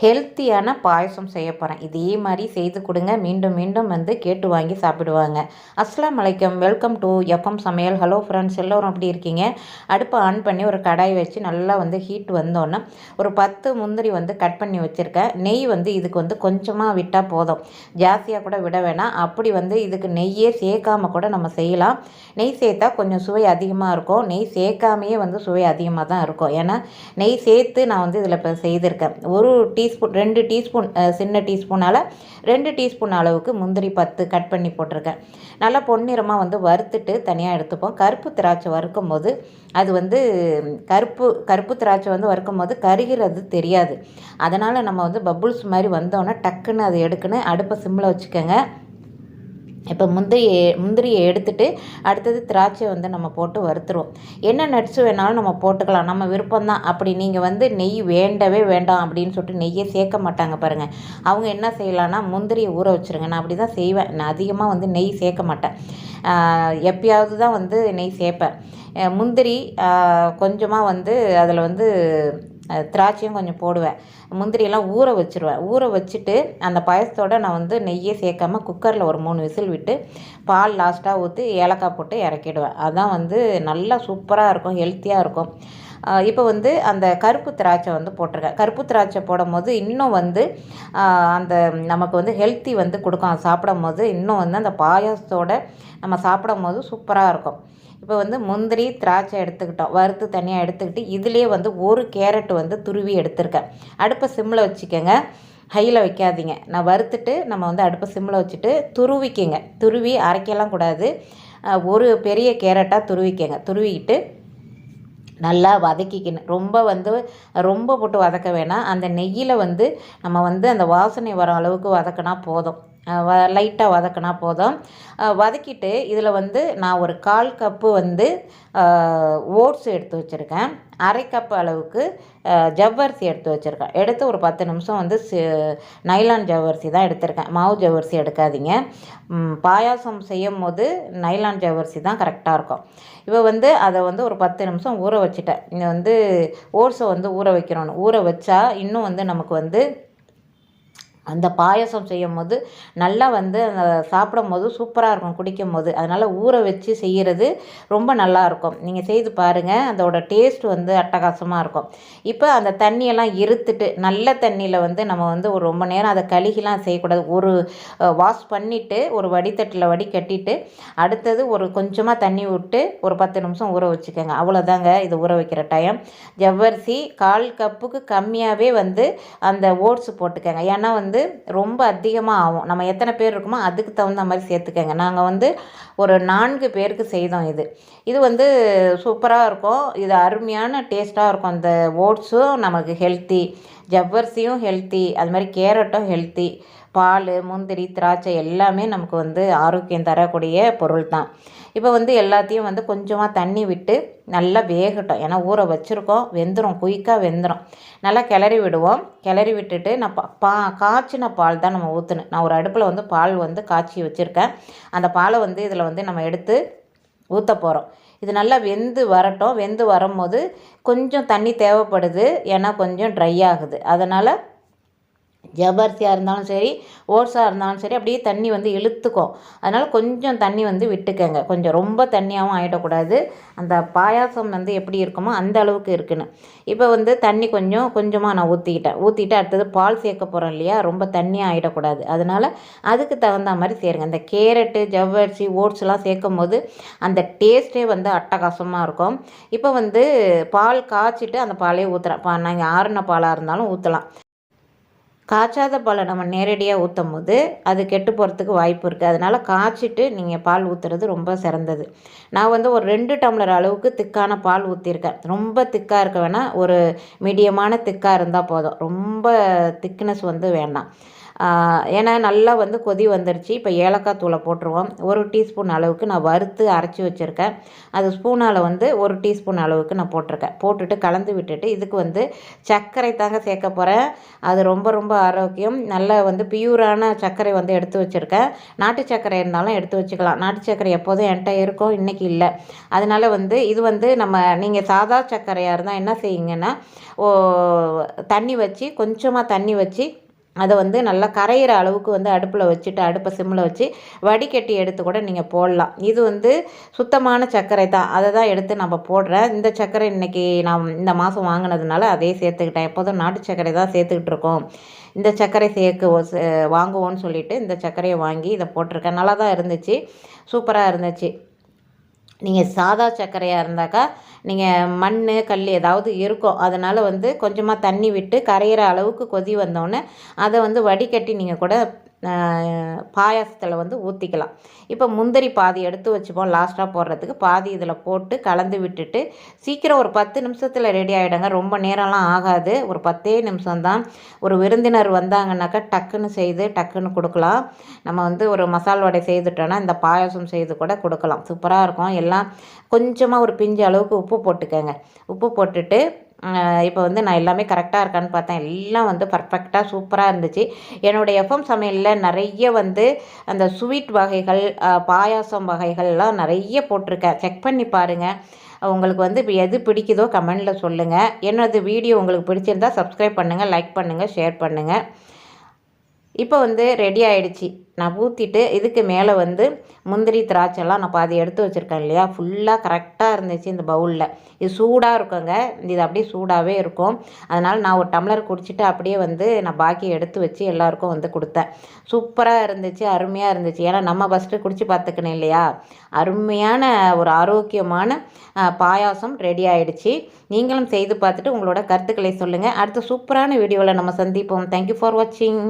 ஹெல்த்தியான பாயசம் செய்ய போகிறேன் இதே மாதிரி செய்து கொடுங்க. மீண்டும் மீண்டும் வந்து கேட்டு வாங்கி சாப்பிடுவாங்க. அஸ்லாம் வலைக்கம் வெல்கம் டு எஃப்எம் சமையல். ஹலோ ஃப்ரெண்ட்ஸ் எல்லோரும் அப்படி இருக்கீங்க? அடுப்பை ஆன் பண்ணி ஒரு கடாய் வச்சு நல்லா வந்து ஹீட் வந்தோன்னே ஒரு பத்து முந்திரி வந்து கட் பண்ணி வச்சுருக்கேன். நெய் வந்து இதுக்கு வந்து கொஞ்சமாக விட்டால் போதும். ஜாஸ்தியாக கூட விட வேணாம். அப்படி வந்து இதுக்கு நெய்யே சேர்க்காம கூட நம்ம செய்யலாம். நெய் சேர்த்தா கொஞ்சம் சுவை அதிகமாக இருக்கும். நெய் சேர்க்காமையே வந்து சுவை அதிகமாக தான் இருக்கும். ஏன்னா நெய் சேர்த்து நான் வந்து இதில் இப்போ செய்திருக்கேன். ஒரு டீஸ்பூன் ரெண்டு டீஸ்பூன் சின்ன டீஸ்பூனால் ரெண்டு டீஸ்பூன் அளவுக்கு முந்திரி பத்து கட் பண்ணி போட்டிருக்கேன். நல்லா பொன்னிறமாக வந்து வறுத்துட்டு தனியாக எடுத்துப்போம். கருப்பு திராட்சை வறுக்கும் போது அது வந்து கருப்பு கருப்பு திராட்சை வந்து வறுக்கும் போது கருகிறது தெரியாது. அதனால் நம்ம வந்து பபுள்ஸ் மாதிரி வந்தோன்னே டக்குன்னு அதை எடுக்கணும் அடுப்பை சிம்மில் வச்சுக்கோங்க. இப்போ முந்திரியை முந்திரியை எடுத்துட்டு அடுத்தது திராட்சை வந்து நம்ம போட்டு வறுத்துருவோம். என்ன நட்ஸ் வேணாலும் நம்ம போட்டுக்கலாம். நம்ம விருப்பம்தான். அப்படி நீங்கள் வந்து நெய் வேண்டவே வேண்டாம் அப்படின்னு சொல்லிட்டு நெய்யை சேர்க்க மாட்டாங்க பாருங்கள் அவங்க என்ன செய்யலான்னா முந்திரியை ஊற வச்சுருங்க. நான் அப்படி தான் செய்வேன். நான் அதிகமாக வந்து நெய் சேர்க்க மாட்டேன். எப்பயாவது தான் வந்து நெய் சேர்ப்பேன். முந்திரி கொஞ்சமாக வந்து அதில் வந்து திராட்சையும் கொஞ்சம் போடுவேன். முந்திரியெல்லாம் ஊற வச்சுருவேன். ஊற வச்சுட்டு அந்த பாயசத்தோடு நான் வந்து நெய்யே சேர்க்காம குக்கரில் ஒரு மூணு விசில் விட்டு பால் லாஸ்ட்டாக ஊற்றி ஏலக்காய் போட்டு இறக்கிடுவேன். அதான் வந்து நல்லா சூப்பராக இருக்கும் ஹெல்த்தியாக இருக்கும். இப்போ வந்து அந்த கருப்பு திராட்சை வந்து போட்டிருக்கேன். கருப்பு திராட்சை போடும் போது இன்னும் வந்து அந்த நமக்கு வந்து ஹெல்த்தி வந்து கொடுக்கும். சாப்பிடும் போது இன்னும் வந்து அந்த பாயாசத்தோட நம்ம சாப்பிடும் போது சூப்பராக இருக்கும். இப்போ வந்து முந்திரி திராட்சை எடுத்துக்கிட்டோம். வறுத்து தனியாக எடுத்துக்கிட்டு இதுலேயே வந்து ஒரு கேரட் வந்து துருவி எடுத்திருக்கேன். அடுப்பை சிம்மில் வச்சுக்கோங்க. ஹையில் வைக்காதீங்க. நான் வறுத்துட்டு நம்ம வந்து அடுப்பை சிம்மில் வச்சுட்டு துருவிக்கங்க. துருவி அரைக்கலாம் கூடாது. ஒரு பெரிய கேரட்டாக துருவிக்கங்க. துருவிக்கிட்டு நல்லா வதக்கிக்கணும். ரொம்ப வந்து ரொம்ப போட்டு வதக்க வேணாம். அந்த நெய்யில் வந்து நம்ம வந்து அந்த வாசனை வர அளவுக்கு வதக்கினா போதும். வ லைட்டாக வதக்கினா போதும். வதக்கிட்டு இதில் வந்து நான் ஒரு கால் கப்பு வந்து ஓட்ஸ் எடுத்து வச்சுருக்கேன். அரை கப் அளவுக்கு ஜவ்வரிசி எடுத்து வச்சுருக்கேன். எடுத்து ஒரு பத்து நிமிஷம் வந்து நைலான் ஜவ்வரிசி தான் எடுத்திருக்கேன். மாவு ஜவ்வரிசி எடுக்காதீங்க. பாயாசம் செய்யும் போது நைலான் ஜவ்வரிசி தான் கரெக்டாக இருக்கும். இப்போ வந்து அதை வந்து ஒரு பத்து நிமிஷம் ஊற வச்சுட்டேன். இங்கே வந்து ஓட்ஸை வந்து ஊற வைக்கிறோன்னு ஊற வச்சா இன்னும் வந்து நமக்கு வந்து அந்த பாயசம் செய்யும் போது நல்லா வந்து அந்த சாப்பிடும் போது சூப்பராக இருக்கும் குடிக்கும் போது அதனால் ஊற வச்சு செய்கிறது ரொம்ப நல்லாயிருக்கும் நீங்கள் செய்து பாருங்கள் அதோட டேஸ்ட் வந்து அட்டகாசமாக இருக்கும். இப்போ அந்த தண்ணியெல்லாம் இருத்துட்டு நல்ல தண்ணியில் வந்து நம்ம வந்து ஒரு ரொம்ப நேரம் அதை கழுகிலாம் செய்யக்கூடாது. ஒரு வாஷ் பண்ணிவிட்டு ஒரு வடித்தட்டில் வடிகட்டிட்டு அடுத்தது ஒரு கொஞ்சமாக தண்ணி விட்டு ஒரு பத்து நிமிஷம் ஊற வச்சுக்கோங்க. அவ்வளோதாங்க இது ஊற வைக்கிற டைம் ஜவ்வரிசி கால் கப்புக்கு கம்மியாகவே வந்து அந்த ஓட்ஸ் போட்டுக்கோங்க. ஏன்னா வந்து வந்து ரொம்ப அதிகமாக ஆகும். நம்ம எத்தனை பேர் இருக்குமோ அதுக்கு தகுந்த மாதிரி சேர்த்துக்கங்க. நாங்கள் வந்து ஒரு நான்கு பேருக்கு செய்தோம் இது. இது வந்து சூப்பராக இருக்கும். இது அருமையான டேஸ்ட்டாக இருக்கும். அந்த ஓட்ஸும் நமக்கு ஹெல்த்தி. ஜவ்வரிசியும் ஹெல்த்தி அது மாதிரி கேரட்டும் ஹெல்த்தி பால் முந்திரி திராட்சை எல்லாமே நமக்கு வந்து ஆரோக்கியம் தரக்கூடிய பொருள் தான் இப்போ வந்து எல்லாத்தையும் வந்து கொஞ்சமாக தண்ணி விட்டு நல்லா வேகட்டும். ஏன்னா ஊற வச்சுருக்கோம் வெந்துடும் குயிக்காக வெந்துடும் நல்லா கிளறி விடுவோம். கிளறி விட்டுட்டு நான் பா காய்ச்சின பால் தான் நம்ம ஊற்றணும் நான் ஒரு அடுப்பில் வந்து பால் வந்து காய்ச்சி வச்சுருக்கேன். அந்த பாலை வந்து இதில் வந்து நம்ம எடுத்து ஊற்ற போகிறோம் இது நல்லா வெந்து வரட்டும். வெந்து வரும்போது கொஞ்சம் தண்ணி தேவைப்படுது. ஏன்னா கொஞ்சம் ட்ரை ஆகுது. அதனால் ஜவ்வரிசியாக இருந்தாலும் சரி ஓட்ஸாக இருந்தாலும் சரி அப்படியே தண்ணி வந்து இழுத்துக்கும் அதனால் கொஞ்சம் தண்ணி வந்து விட்டுக்கங்க. கொஞ்சம் ரொம்ப தண்ணியாகவும் ஆகிடக்கூடாது அந்த பாயாசம் வந்து எப்படி இருக்குமோ அந்த அளவுக்கு இருக்குன்னு. இப்போ வந்து தண்ணி கொஞ்சம் கொஞ்சமாக நான் ஊற்றிக்கிட்டேன் ஊற்றிட்டு அடுத்தது பால் சேர்க்க போகிறோம் இல்லையா? ரொம்ப தண்ணியாக ஆகிடக்கூடாது அதனால் அதுக்கு தகுந்த மாதிரி சேருங்க. இந்த கேரட்டு ஜவ்வரிசி ஓட்ஸ்லாம் சேர்க்கும் போது அந்த டேஸ்ட்டே வந்து அட்டகாசமாக இருக்கும். இப்போ வந்து பால் காய்ச்சிட்டு அந்த பாலே ஊற்றுறேன் பா நாங்கள் ஆறுன பாலாக இருந்தாலும் ஊற்றலாம் காய்ச்சாத பாலை நம்ம நேரடியாக ஊற்றும் போது அது கெட்டு போகிறதுக்கு வாய்ப்பு இருக்குது அதனால் காய்ச்சிட்டு நீங்கள் பால் ஊற்றுறது ரொம்ப சிறந்தது. நான் வந்து ஒரு ரெண்டு டம்ளர் அளவுக்கு திக்கான பால் ஊற்றிருக்கேன் ரொம்ப திக்காக இருக்க வேணால் ஒரு மீடியமான திக்காக இருந்தால் போதும். ரொம்ப திக்னஸ் வந்து வேண்டாம். ஏன்னா நல்லா வந்து கொதி வந்துருச்சு. இப்போ ஏலக்காய் தூளை போட்டுருவோம். ஒரு டீஸ்பூன் அளவுக்கு நான் வறுத்து அரைச்சி வச்சுருக்கேன். அது ஸ்பூனால் வந்து ஒரு டீஸ்பூன் அளவுக்கு நான் போட்டிருக்கேன். போட்டுட்டு கலந்து விட்டுட்டு இதுக்கு வந்து சர்க்கரை தாங்க சேர்க்க போகிறேன் அது ரொம்ப ரொம்ப ஆரோக்கியம். நல்லா வந்து பியூரான சர்க்கரை வந்து எடுத்து வச்சுருக்கேன். நாட்டு சர்க்கரை இருந்தாலும் எடுத்து வச்சுக்கலாம். நாட்டு சர்க்கரை எப்போதும் என்கிட்ட இருக்கும். இன்றைக்கி இல்லை. அதனால் வந்து இது வந்து நம்ம நீங்கள் சாதா சர்க்கரையாக இருந்தால் என்ன செய்யுங்கன்னா ஓ தண்ணி வச்சு கொஞ்சமாக தண்ணி வச்சு அதை வந்து நல்லா கரையிற அளவுக்கு வந்து அடுப்பில் வச்சுட்டு அடுப்பை சிம்மில் வச்சு வடிகட்டி எடுத்து கூட நீங்கள் போடலாம். இது வந்து சுத்தமான சர்க்கரை தான். அதை தான் எடுத்து நம்ம போடுறேன் இந்த சர்க்கரை இன்றைக்கி நான் இந்த மாதம் வாங்கினதுனால அதே சேர்த்துக்கிட்டேன். எப்போதும் நாட்டு சர்க்கரை தான் சேர்த்துக்கிட்டு இருக்கோம். இந்த சர்க்கரை சேர்க்க வாங்குவோன்னு சொல்லிவிட்டு இந்த சர்க்கரையை வாங்கி இதை போட்டிருக்கேன். நல்லா தான் இருந்துச்சு. சூப்பராக இருந்துச்சு. நீங்கள் சாதா சர்க்கரையாக இருந்தாக்கா நீங்கள் மண் கல் ஏதாவது இருக்கும் அதனால் வந்து கொஞ்சமாக தண்ணி விட்டு கரையிற அளவுக்கு கொதி வந்தோடனே அதை வந்து வடிகட்டி நீங்கள் கூட பாயாசத்தில் வந்து ஊற்றிக்கலாம் இப்போ முந்திரி பாதி எடுத்து வச்சுப்போம். லாஸ்ட்டாக போடுறதுக்கு பாதி இதில் போட்டு கலந்து விட்டுட்டு சீக்கிரம் ஒரு பத்து நிமிஷத்தில் ரெடி ஆகிடுங்க ரொம்ப நேரம்லாம் ஆகாது. ஒரு பத்தே நிமிஷம்தான் ஒரு விருந்தினர் வந்தாங்கன்னாக்கா டக்குன்னு செய்து டக்குன்னு கொடுக்கலாம். நம்ம வந்து ஒரு மசால் வடை செய்துட்டோன்னா இந்த பாயாசம் செய்து கூட கொடுக்கலாம். சூப்பராக இருக்கும். எல்லாம் கொஞ்சமாக ஒரு பிஞ்சு அளவுக்கு உப்பு போட்டுக்கோங்க. உப்பு போட்டுட்டு இப்போ வந்து நான் எல்லாமே கரெக்டாக இருக்கான்னு பார்த்தேன். எல்லாம் வந்து பர்ஃபெக்டாக சூப்பராக இருந்துச்சு. என்னுடைய எஃப்எம் சமையலில் நிறைய வந்து அந்த ஸ்வீட் வகைகள் பாயாசம் வகைகள்லாம் நிறைய போட்டிருக்கேன். செக் பண்ணி பாருங்கள் உங்களுக்கு வந்து இப்போ எது பிடிக்குதோ கமெண்டில் சொல்லுங்கள் என்னது வீடியோ உங்களுக்கு பிடிச்சிருந்தால் சப்ஸ்கிரைப் பண்ணுங்கள் லைக் பண்ணுங்கள் ஷேர் பண்ணுங்கள் இப்போ வந்து ரெடி ஆகிடுச்சி நான் ஊற்றிட்டு இதுக்கு மேலே வந்து முந்திரி திராட்சைலாம் நான் பாதி எடுத்து வச்சுருக்கேன் இல்லையா? ஃபுல்லாக கரெக்டாக இருந்துச்சு இந்த பவுலில். இது சூடாக இருக்குங்க. இது அப்படியே சூடாகவே இருக்கும். அதனால் நான் ஒரு டம்ளர் குடிச்சிட்டு அப்படியே வந்து நான் பாக்கி எடுத்து வச்சு எல்லாருக்கும் வந்து கொடுத்தேன். சூப்பராக இருந்துச்சு அருமையாக இருந்துச்சு. ஏன்னா நம்ம ஃபஸ்ட்டு குடிச்சு பார்த்துக்கணும் இல்லையா? அருமையான ஒரு ஆரோக்கியமான பாயாசம் ரெடி ஆகிடுச்சு நீங்களும் செய்து பார்த்துட்டு உங்களோட கருத்துக்களை சொல்லுங்கள் அடுத்த சூப்பரான வீடியோவில் நம்ம சந்திப்போம். தேங்க்யூ ஃபார் வாட்சிங்